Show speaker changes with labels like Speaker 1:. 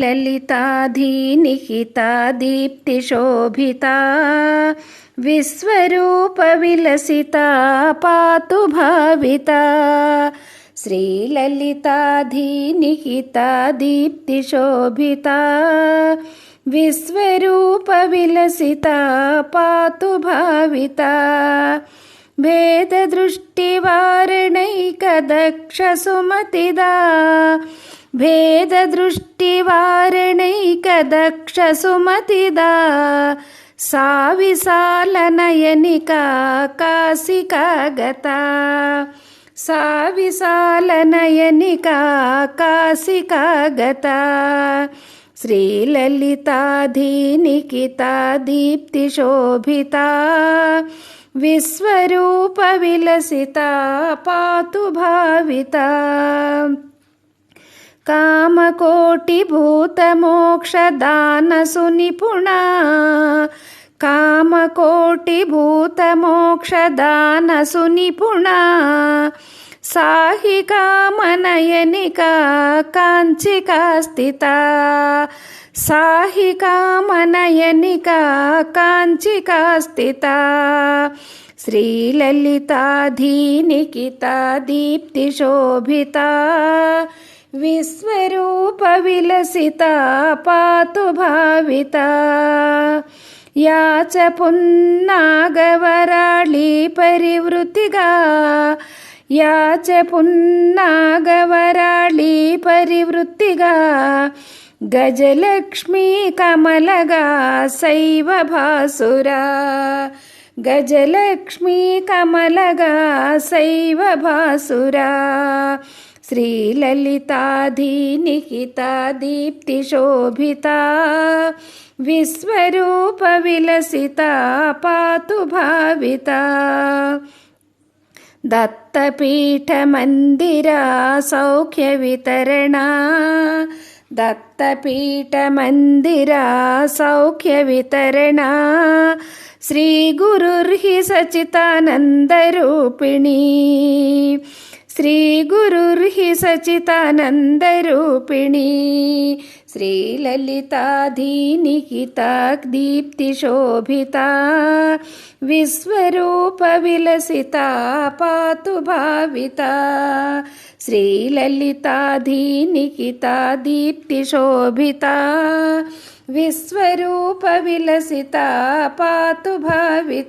Speaker 1: ललिताधीनिहिता दीप्तिशोभिता विश्वरूपविलसिता पातु भाविता श्रीललिताधीनिहिता दीप्तिशोभिता विश्वरूपविलसिता पातु भाविता भेददृष्टिवारणैकदक्षसुमतिदा। भेददृष्टिवारणैकदक्षसुमतिदा। सा विशालनयनिका कासिका गता सा विशालनयनिका कासिका गता श्रीललिताधीनिकिता दीप्तिशोभिता विश्वरूपविलसिता पातु भाविता कामकोटिभूतमोक्षदानसुनिपुणा कामकोटिभूतमोक्षदानसुनिपुणा साहि कामनयनिका काञ्चिका स्थिता साहि कामनयनिका काञ्चिका स्थिता श्रीललिताधीनिकिता दीप्तिशोभिता विश्वरूपविलसिता पातु भाविता या च पुन्नागवराळी परिवृत्तिगा या च पुन्नागवराळी परिवृत्तिगा गजलक्ष्मी कमलगा सैव भासुरा। गजलक्ष्मी कमलगा सैव भासुरा। श्रीललिताधीनिहिता दीप्तिशोभिता विश्वरूपविलसिता पातु भाविता दत्तपीठमन्दिरा सौख्यवितरणा दत्तपीठमन्दिरा सौख्यवितरणा श्रीगुरुर्हि सचितानन्दरूपिणी श्रीगुरुर्हि सचितानन्दरूपिणी श्रीललिताधीनिहिता दीप्तिशोभिता विश्वरूपविलसिता पातु भाविता। श्रीललिताधीनिहिता दीप्तिशोभिता विश्वरूपविलसिता पातु भाविता